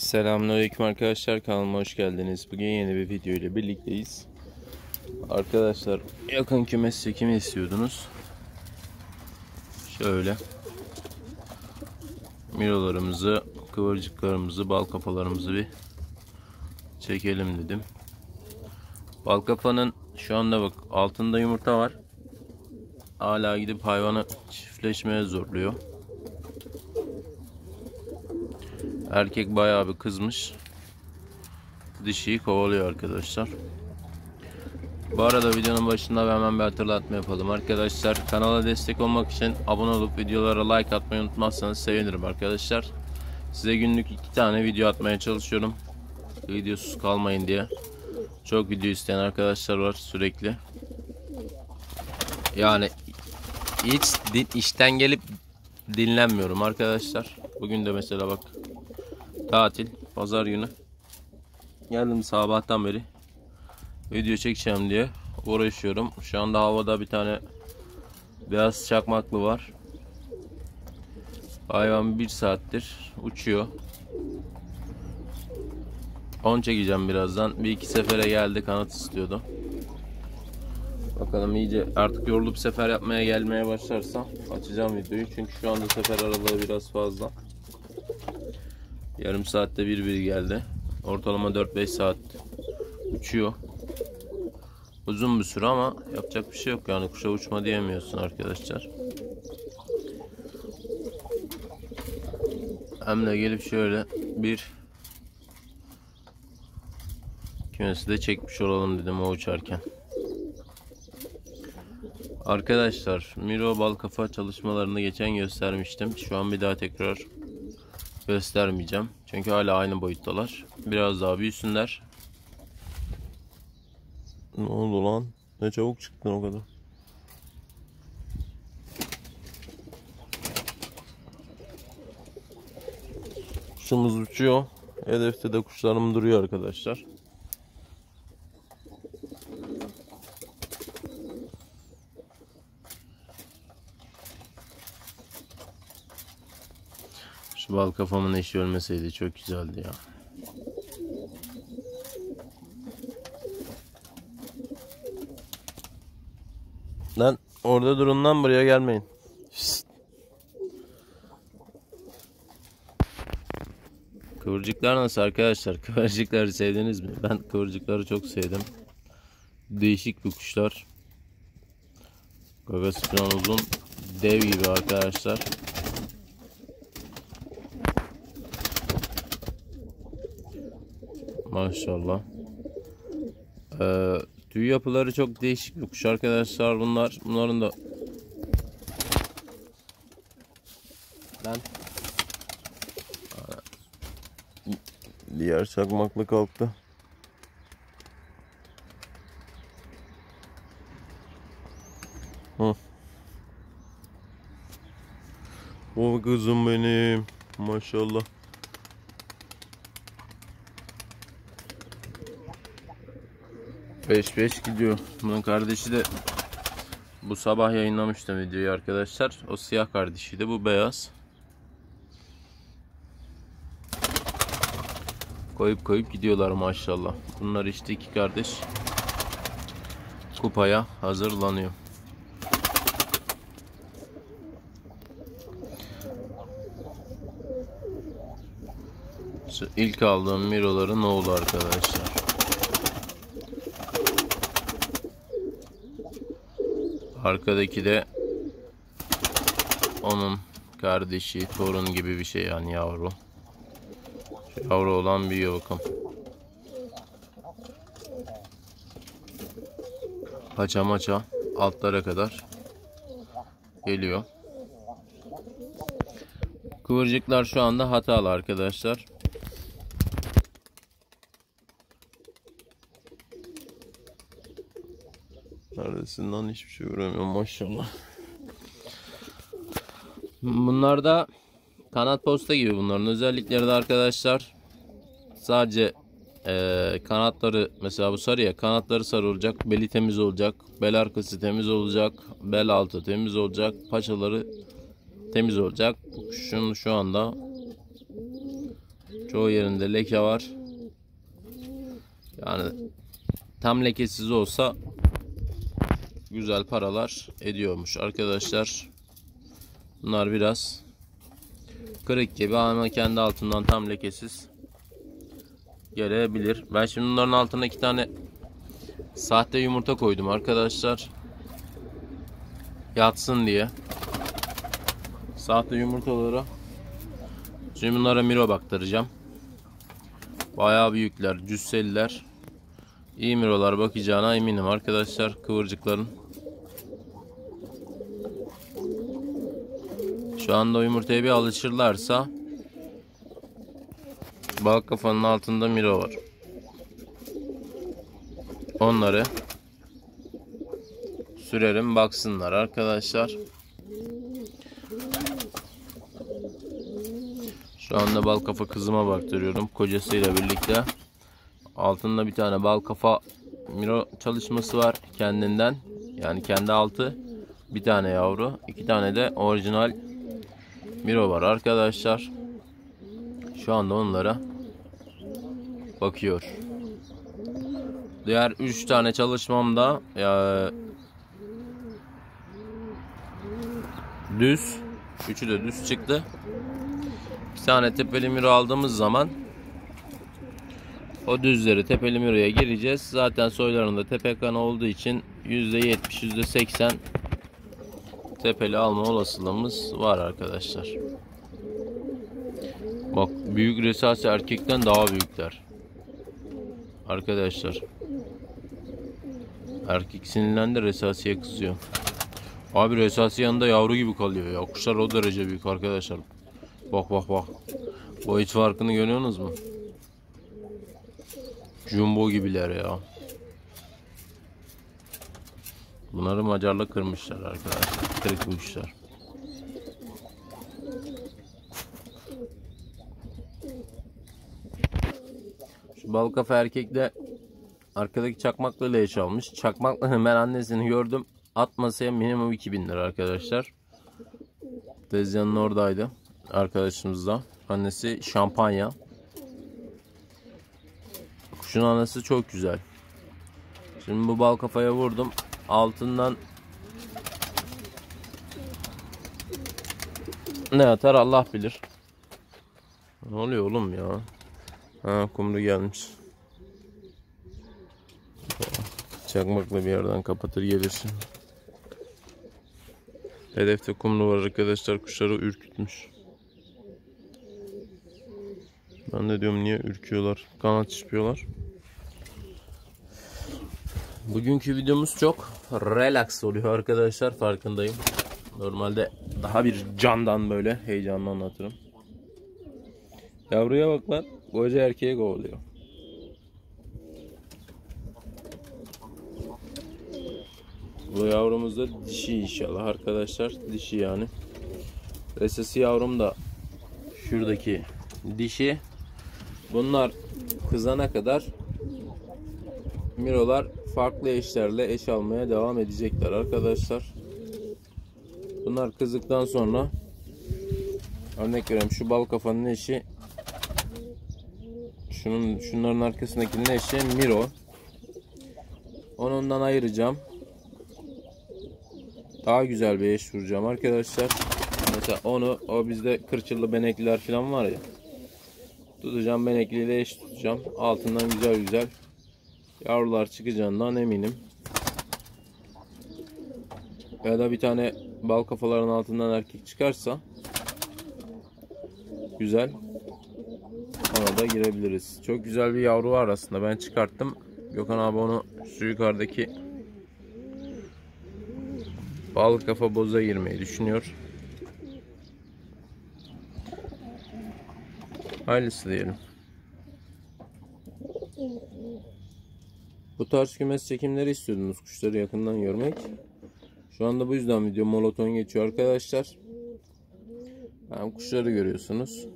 Selamünaleyküm arkadaşlar kanalıma hoş geldiniz. Bugün yeni bir video ile birlikteyiz. Arkadaşlar yakın kümes çekimi istiyordunuz. Şöyle mirolarımızı, kıvırcıklarımızı, bal kafalarımızı bir çekelim dedim. Bal kafanın şu anda bak altında yumurta var. Hala gidip hayvanı çiftleşmeye zorluyor. Erkek bayağı bir kızmış. Dişiyi kovalıyor arkadaşlar. Bu arada videonun başında hemen bir hatırlatma yapalım. Arkadaşlar kanala destek olmak için abone olup videolara like atmayı unutmazsanız sevinirim arkadaşlar. Size günlük iki tane video atmaya çalışıyorum. Videosuz kalmayın diye. Çok video isteyen arkadaşlar var sürekli. Yani hiç işten gelip dinlenmiyorum arkadaşlar. Bugün de mesela bak tatil pazar günü. Geldim sabahtan beri. Video çekeceğim diye uğraşıyorum. Şu anda havada bir tane beyaz çakmaklı var. Hayvan bir saattir uçuyor. 10 çekeceğim birazdan. Bir iki sefere geldi kanat istiyordu. Bakalım iyice artık yorulup sefer yapmaya gelmeye başlarsam açacağım videoyu. Çünkü şu anda sefer aralığı biraz fazla Yarım saatte bir bir geldi. Ortalama 4-5 saat uçuyor. Uzun bir süre ama yapacak bir şey yok yani kuşa uçma diyemiyorsun arkadaşlar. Hem de gelip şöyle bir kümesi de çekmiş olalım dedim o uçarken. Arkadaşlar Miro bal kafa çalışmalarını geçen göstermiştim. Şu an bir daha tekrar göstermeyeceğim. Çünkü hala aynı boyuttalar. Biraz daha büyüsünler. Ne oldu lan? Ne çabuk çıktın o kadar. Kuşumuz uçuyor. Hedefte de kuşlarım duruyor arkadaşlar. Bal kafamın eşi ölmeseydi çok güzeldi ya. Lan orada durun lan buraya gelmeyin. Şişt. Kıvırcıklar nasıl arkadaşlar? Kıvırcıkları sevdiniz mi? Ben kıvırcıkları çok sevdim. Değişik bir kuşlar. Falan uzun. Dev gibi arkadaşlar. Maşallah. Ee, tüy yapıları çok değişik bir kuş arkadaşlar bunlar. Bunların da ben diğer çakmakla kalktı. Hı. O kızım benim. Maşallah. Beş beş gidiyor. Bunun kardeşi de bu sabah yayınlamıştım videoyu arkadaşlar. O siyah kardeşiydi. Bu beyaz. Koyup koyup gidiyorlar maşallah. Bunlar işte iki kardeş. Kupaya hazırlanıyor. İlk aldığım miroların oğlu arkadaşlar. Arkadaki de onun kardeşi, torun gibi bir şey yani yavru. Yavru olan büyüyor bakın. Paça maça altlara kadar geliyor. Kıvırcıklar şu anda hatalı arkadaşlar. Neredesin lan hiçbir şey göremiyorum maşallah. Bunlar da kanat posta gibi bunların özellikleri de arkadaşlar sadece e, kanatları mesela bu sarı ya kanatları sarı olacak beli temiz olacak bel arkası temiz olacak bel altı temiz olacak paçaları temiz olacak. Kuşun şu anda Çoğu yerinde leke var. Yani tam lekesiz olsa güzel paralar ediyormuş arkadaşlar. Bunlar biraz kırık gibi ama kendi altından tam lekesiz gelebilir. Ben şimdi bunların altına iki tane sahte yumurta koydum arkadaşlar. Yatsın diye. Sahte yumurtaları. Şimdi bunlara miro baktıracağım. Bayağı büyükler, cüsseliler. İyi mirolar bakacağına eminim arkadaşlar kıvırcıkların. Şu anda yumurtaya bir alışırlarsa bal kafanın altında miro var. Onları sürerim baksınlar arkadaşlar. Şu anda bal kafa kızıma baktırıyorum kocasıyla birlikte. Altında bir tane bal kafa miro çalışması var kendinden. Yani kendi altı. Bir tane yavru. iki tane de orijinal miro var arkadaşlar. Şu anda onlara bakıyor. Diğer 3 tane çalışmamda ya düz. Üçü de düz çıktı. Bir tane tepeli miro aldığımız zaman o düzleri tepeli miroya gireceğiz. Zaten soylarında tepe kanı olduğu için %70 %80 tepeli alma olasılığımız var arkadaşlar. Bak büyük resasi erkekten daha büyükler. Arkadaşlar. Erkek sinirlendi resasiye kızıyor. Abi resasi yanında yavru gibi kalıyor ya. Kuşlar o derece büyük arkadaşlar. Bak bak bak. Boyut farkını görüyorsunuz mu? Jumbo gibiler ya. Bunları Macarla kırmışlar arkadaşlar. Kırık bu kuşlar. Şu bal kafa erkekle arkadaki çakmakla leş almış. Çakmakla ben annesini gördüm. At masaya minimum 2000 lira arkadaşlar. Tezyanın oradaydı. Arkadaşımızda. Annesi şampanya. Kuşun anası çok güzel. Şimdi bu bal kafaya vurdum. Altından ne atar Allah bilir. Ne oluyor oğlum ya? Ha kumru gelmiş. Çakmakla bir yerden kapatır gelirsin. Hedefte kumru var arkadaşlar. Kuşları ürkütmüş. Ben de diyorum niye ürküyorlar? Kanat çıkıyorlar. Bugünkü videomuz çok relax oluyor arkadaşlar. Farkındayım. Normalde daha bir candan böyle heyecanla anlatırım. Yavruya bak lan. Koca erkeğe kovalıyor. Bu yavrumuz da dişi inşallah arkadaşlar. Dişi yani. Resesi yavrum da şuradaki dişi. Bunlar kızana kadar mirolar farklı eşlerle eş almaya devam edecekler arkadaşlar. Bunlar kızdıktan sonra örnek veriyorum şu bal kafanın eşi şunun şunların arkasındakinin eşi Miro. Onu ondan ayıracağım. Daha güzel bir eş vuracağım arkadaşlar. Mesela onu o bizde kırçıllı benekliler falan var ya. Tutacağım benekliyle eş tutacağım. Altından güzel güzel yavrular çıkacağından eminim. Ya da bir tane bal kafaların altından erkek çıkarsa güzel ona da girebiliriz. Çok güzel bir yavru var aslında. Ben çıkarttım. Gökhan abi onu şu yukarıdaki bal kafa boza girmeyi düşünüyor. Hayırlısı diyelim. Bu tarz kümes çekimleri istiyordunuz kuşları yakından görmek. Şu anda bu yüzden video monoton geçiyor arkadaşlar. Hem kuşları görüyorsunuz.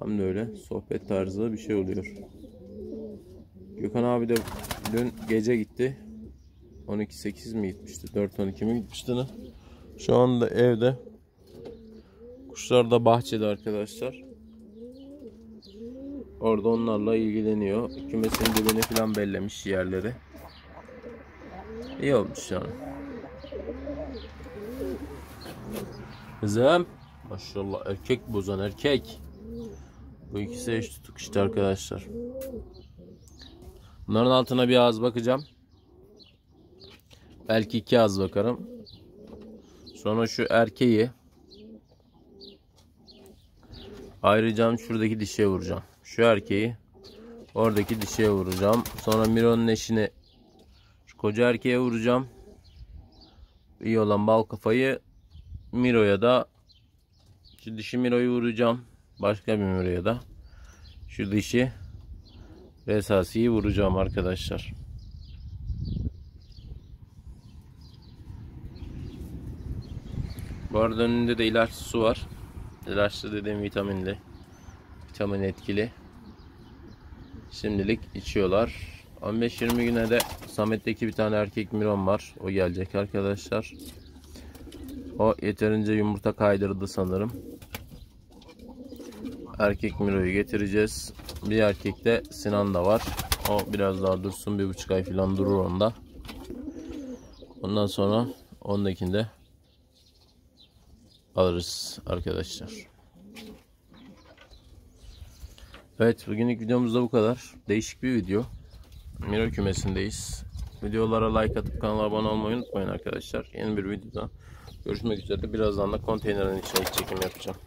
Hem de öyle sohbet tarzı bir şey oluyor. Gökhan abi de dün gece gitti. 12-8 mi gitmişti? 4-12 mi gitmişti ne? Şu anda evde. Kuşlar da bahçede arkadaşlar. Orada onlarla ilgileniyor. Kümesin dibini falan bellemiş yerleri. İyi olmuş yani. Kızım. Maşallah erkek bozan erkek. Bu ikisi eş tutuk işte arkadaşlar. Bunların altına bir ağız bakacağım. Belki iki ağız bakarım. Sonra şu erkeği ayıracağım. Şuradaki dişe vuracağım. Şu erkeği oradaki dişe vuracağım. Sonra Miro'nun eşini şu koca erkeğe vuracağım. İyi olan bal kafayı Miro'ya da şu dişi Miro'yu vuracağım. Başka bir Miro'ya da şu dişi Resasi'yi vuracağım arkadaşlar. Bu arada önünde de ilaç su var. İlaçlı dediğim vitaminli. Vitamin etkili. Şimdilik içiyorlar. 15-20 güne de Samet'teki bir tane erkek miron var. O gelecek arkadaşlar. O yeterince yumurta kaydırdı sanırım. Erkek miroyu getireceğiz. Bir erkek de Sinan da var. O biraz daha dursun. Bir buçuk ay falan durur onda. Ondan sonra ondakinde alırız arkadaşlar. Evet bugünlük videomuz da bu kadar. Değişik bir video. Miro kümesindeyiz. Videolara like atıp kanala abone olmayı unutmayın arkadaşlar. Yeni bir videoda görüşmek üzere. Birazdan da konteynerin içine çekim yapacağım.